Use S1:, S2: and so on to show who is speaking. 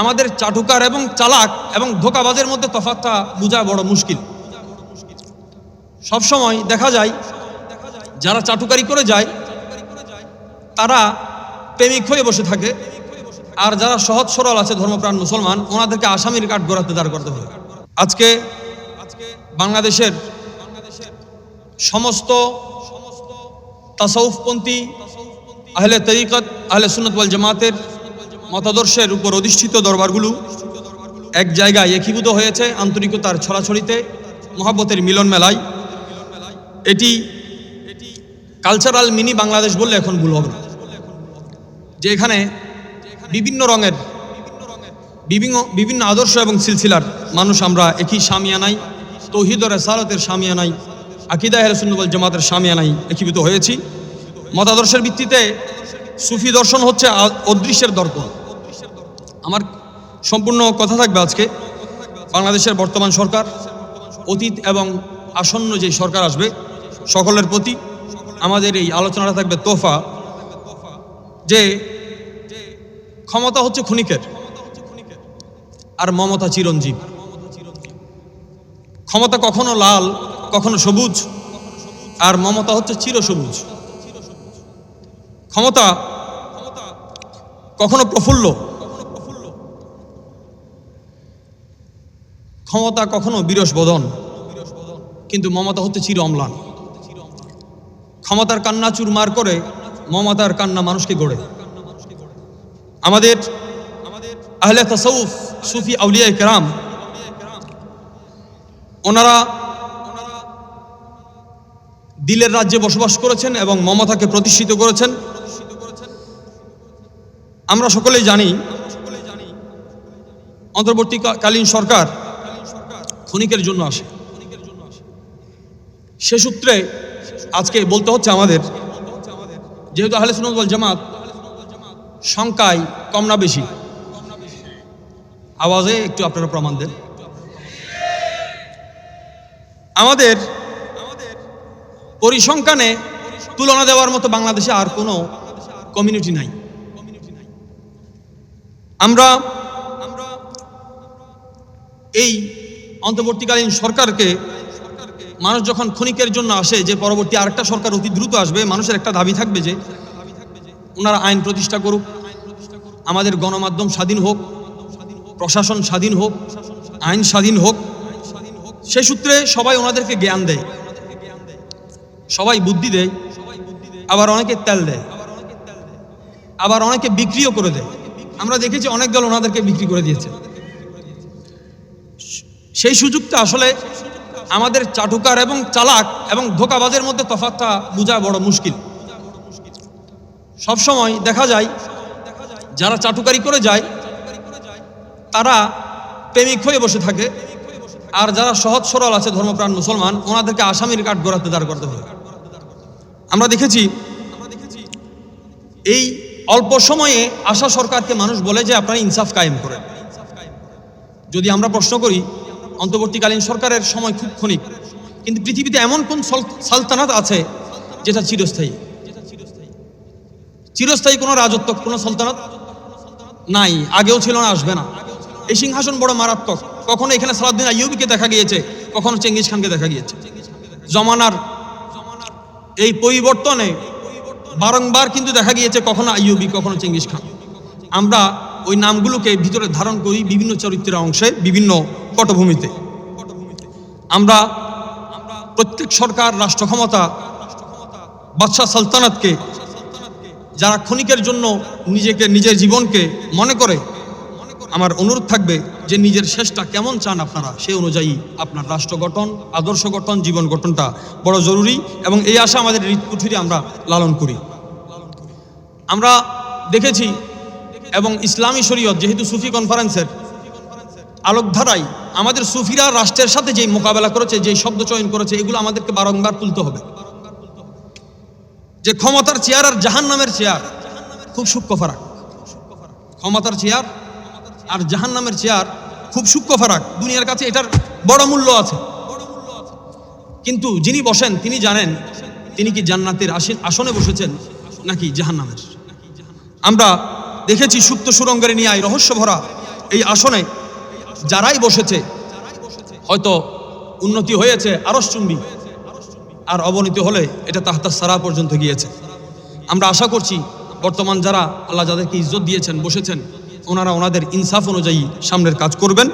S1: আমাদের চাটুকার এবং চালাক এবং ধোকাবাজের মধ্যে তফাৎটা বোঝা বড় মুশকিল। সবসময় দেখা যায়, যারা চাটুকারি করে যায়, তারা প্রেমিক হয়ে বসে থাকে। আর যারা সহজ সরল আছে, ধর্মপ্রাণ মুসলমান, ওনাদেরকে আসামির কাঠ গড়াতে দাঁড় করতে হবে আজকে বাংলাদেশের সমস্ত তাসাউফপন্থী, আহলে তরিকত, আহলে ওয়াল জামাতের মতাদর্শের উপর অধিষ্ঠিত দরবারগুলো এক জায়গায় একীভূত হয়েছে আন্তরিকতার ছড়াছড়িতে, মহাব্বতের মিলন মেলায়। এটি কালচারাল মিনি বাংলাদেশ বললে এখন ভুল হবে যে এখানে বিভিন্ন রঙের, বিভিন্ন বিভিন্ন আদর্শ এবং সিলসিলার মানুষ আমরা একই সামিয়ানাই তৌহিদ ও রেসালতের সামিয়ানাই আকিদা হেরসুন্নবল জামাতের সামিয়ানাই একীভূত হয়েছি। মতাদর্শের ভিত্তিতে সুফি দর্শন হচ্ছে অদৃশ্যের দর্পণ। আমার সম্পূর্ণ কথা থাকবে আজকে। বাংলাদেশের বর্তমান সরকার, অতীত এবং আসন্ন যে সরকার আসবে, সকলের প্রতি আমাদের এই আলোচনাটা থাকবে তোফা যে ক্ষমতা হচ্ছে ক্ষণিকের আর মমতা চিরঞ্জীব। ক্ষমতা কখনো লাল, কখনো সবুজ, আর মমতা হচ্ছে চিরসবুজ। ক্ষমতা কখনো প্রফুল্ল ক্ষমতা কখনো বিরস বদন কিন্তু মমতা হচ্ছে চির অম্লান। ক্ষমতার কান্না চুরমার করে মমতার কান্না মানুষকে গড়ে। আমাদের আহলে সুফি আউলিয়া কেরাম, ওনারা দিলের রাজ্যে বসবাস করেছেন এবং মমতাকে প্রতিষ্ঠিত করেছেন। আমরা সকলেই জানি, অন্তর্বর্তীকালীন সরকার ক্ষণিকের জন্য আসে। সে সূত্রে আজকে বলতে হচ্ছে আমাদের, যেহেতু আহলে ওয়াল জামাত সংখ্যায় কম না বেশি। আওয়াজে একটু আপনারা প্রমাণ দেন। আমাদের পরিসংখ্যানে তুলনা দেওয়ার মতো বাংলাদেশে আর কোনো কমিউনিটি নাই। আমরা এই অন্তর্বর্তীকালীন সরকারকে, মানুষ যখন ক্ষণিকের জন্য আসে যে পরবর্তী আরেকটা সরকার অতি দ্রুত আসবে, মানুষের একটা দাবি থাকবে যে ওনারা আইন প্রতিষ্ঠা করুক, আমাদের গণমাধ্যম স্বাধীন হোক, প্রশাসন স্বাধীন হোক, আইন স্বাধীন হোক, সে সূত্রে সবাই ওনাদেরকে জ্ঞান দেয়, সবাই বুদ্ধি দেয়, আবার অনেকে তেল দেয়, আবার অনেকে বিক্রিও করে দেয়। আমরা দেখেছি অনেক দল ওনাদেরকে বিক্রি করে দিয়েছে। সেই সুযোগটা আসলে আমাদের চাটুকার এবং চালাক এবং ধোকাবাজের মধ্যে তফাৎটা বোঝা বড় মুশকিল। সবসময় দেখা যায়, যারা চাটুকারি করে যায়, তারা প্রেমিক হয়ে বসে থাকে আর যারা সহজ সরল আছে, ধর্মপ্রাণ মুসলমান, ওনাদেরকে আসামির কাঠ গড়াতে দাঁড় করতে হবে আমরা দেখেছি, এই অল্প সময়ে আশা সরকারকে মানুষ বলে যে আপনারা ইনসাফ কায়েম করেন। যদি আমরা প্রশ্ন করি অন্তর্বর্তীকালীন সরকারের সময় খুব ক্ষণিক। কিন্তু পৃথিবীতে এমন কোন সালতানাত আছে যেটা চিরস্থায়ী? চিরস্থায়ী কোনো রাজত্ব, কোনো সালতানাত নাই, আগেও ছিল না, আসবে না। এই সিংহাসন বড় মারাত্মক। কখনো এখানে সালাউদ্দিন আইয়ুবিকে দেখা গিয়েছে, কখনো চেঙ্গিস খানকে দেখা গিয়েছে। জমানার এই পরিবর্তনে বারংবার কিন্তু দেখা গিয়েছে কখনো আইয়ুবি, কখনো চেঙ্গিস খান। আমরা ওই নামগুলোকে ভিতরে ধারণ করি বিভিন্ন চরিত্রের অংশে, বিভিন্ন পটভূমিতে। আমরা প্রত্যেক সরকার রাষ্ট্র ক্ষমতা বাদশাহ সালতানাতকে, যারা ক্ষণিকের জন্য নিজেকে, নিজের জীবনকে মনে করে, আমার অনুরোধ থাকবে যে নিজের শেষটা কেমন চান আপনারা সেই অনুযায়ী আপনার রাষ্ট্র গঠন, আদর্শ গঠন, জীবন গঠনটা বড় জরুরি এবং এই আশা আমাদের হৃৎকুঠিরে আমরা লালন করি। আমরা দেখেছি এবং ইসলামী শরীয়ত, যেহেতু সুফি কনফারেন্সের আলোকধারায়, আমাদের সুফিরা রাষ্ট্রের সাথে যেই মোকাবেলা করেছে, যেই শব্দ চয়ন করেছে, এগুলো আমাদেরকে বারংবার তুলতে হবে। যে ক্ষমতার চেয়ার আর জাহান নামের চেয়ার, খুব সূক্ষ্ম ফারাক। ক্ষমতার চেয়ার আর জাহান নামের চেয়ার, খুব সূক্ষ্ম ফারাক। দুনিয়ার কাছে এটার বড় মূল্য আছে। কিন্তু যিনি বসেন, তিনি জানেন, তিনি কি জান্নাতের আসেন আসনে বসেছেন নাকি জাহান্নামের? আমরা দেখেছি সুপ্ত সুরঙ্গের নিয়ে রহস্য ভরা এই আসনে যারাই বসেছে, হয়তো উন্নতি হয়েছে আরসচুম্বী আর অবনতি হলে এটা তাহতার সারা পর্যন্ত গিয়েছে। আমরা আশা করছি বর্তমান যারা আল্লাহ যাদেরকে ইজ্জত দিয়েছেন, বসেছেন, ওনারা ওনাদের ইনসাফ অনুযায়ী সামনের কাজ করবেন।